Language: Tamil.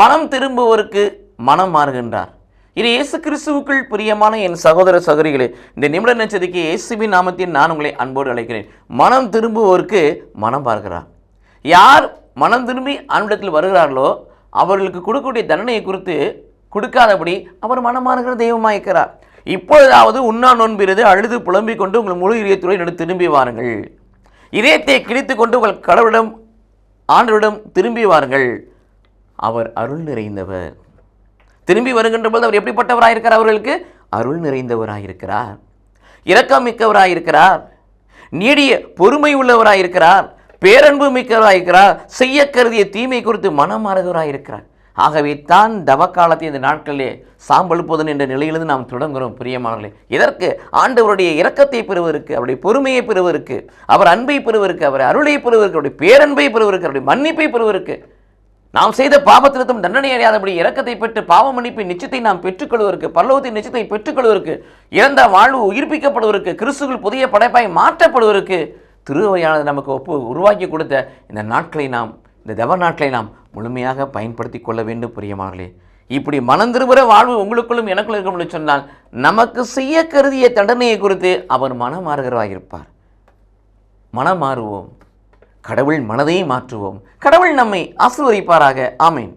மனம் திரும்புவோருக்கு மனம் மாறுகின்றார். இது இயேசு கிறிஸ்துவுக்குள் பிரியமான என் சகோதர சகோதரிகளே இந்த நிமிட நச்சதிக்கு இயேசுவின் நாமத்தில் நான் உங்களை அன்போடு அழைக்கிறேன். மனம் திரும்புவோருக்கு மனம் பார்க்கிறார் யார் மனம் திரும்பி அன்பிடத்தில் வருகிறார்களோ அவர்களுக்கு கொடுக்கக்கூடிய தண்டனையை குறித்து கொடுக்காதபடி அவர் மனமாறுகிற தெய்வமாயிருக்கிறார் இப்பொழுதாவது உண்ணா நோன்பிறது அழுது புலம்பிக் கொண்டு உங்கள் முழு இதயத்துடன் எடுத்து திரும்பி வாருங்கள். இதயத்தை கிழித்து கொண்டு உங்கள் கடவுளிடம் ஆண்டவரிடம் திரும்பி வாருங்கள். அவர் அருள் நிறைந்தவர். திரும்பி வருகின்ற போது அவர் எப்படிப்பட்டவராயிருக்கிறார் அவர்களுக்கு? அருள் நிறைந்தவராயிருக்கிறார். இரக்கம் மிக்கவராயிருக்கிறார் நீடிய பொறுமை உள்ளவராயிருக்கிறார். பேரன்பு மிக்கவராயிருக்கிறார். செய்ய கருதிய தீமை குறித்து மனம் மாறுகிறவராயிருக்கிறார் ஆகவே தான் தவக்காலத்தை இந்த நாட்களிலே சாம்பழுப்பதன் என்ற நிலையிலிருந்து நாம் தொடங்குகிறோம் பிரியமானவர்களே. இதற்கு ஆண்டவருடைய இரக்கத்தை பெறுவதற்கு அவருடைய பொறுமையை பெறுவதற்கு அவர் அன்பை பெறுவதற்கு அவர் அருளை பெறுவதற்கு அவருடைய பேரன்பை பெறுவதற்கு அவருடைய மன்னிப்பை பெறுவதற்கு. நாம் செய்த பாவத்திருத்தம் தண்டனை அடையாதபடி இறக்கத்தை பெற்று பாவ மன்னிப்பின் நிச்சயத்தை நாம் பெற்றுக்கொள்வதற்கு பரலோகத்தின் நிச்சயத்தை பெற்றுக்கொள்வதற்கு இறந்த வாழ்வு உயிர்ப்பிக்கப்படுவதற்கு கிறிஸ்துகள் புதிய படைப்பாய் மாற்றப்படுவதற்கு திருவையானது நமக்கு ஒப்பு உருவாக்கி கொடுத்த இந்த நாட்களை நாம் இந்த தவ நாட்களை நாம் முழுமையாக பயன்படுத்தி கொள்ள வேண்டும் பிரியமானர்களே இப்படி மனம் வாழ்வு உங்களுக்குள்ளும் எனக்குள்ள இருக்கும் சொன்னால் நமக்கு செய்ய கருதிய தண்டனையை குறித்து அவர் மனம் இருப்பார் மனம் மாறுவோம் கடவுள் மனதை மாற்றுவோம். கடவுள் நம்மை ஆசீர்வதிப்பாராக. ஆமேன்.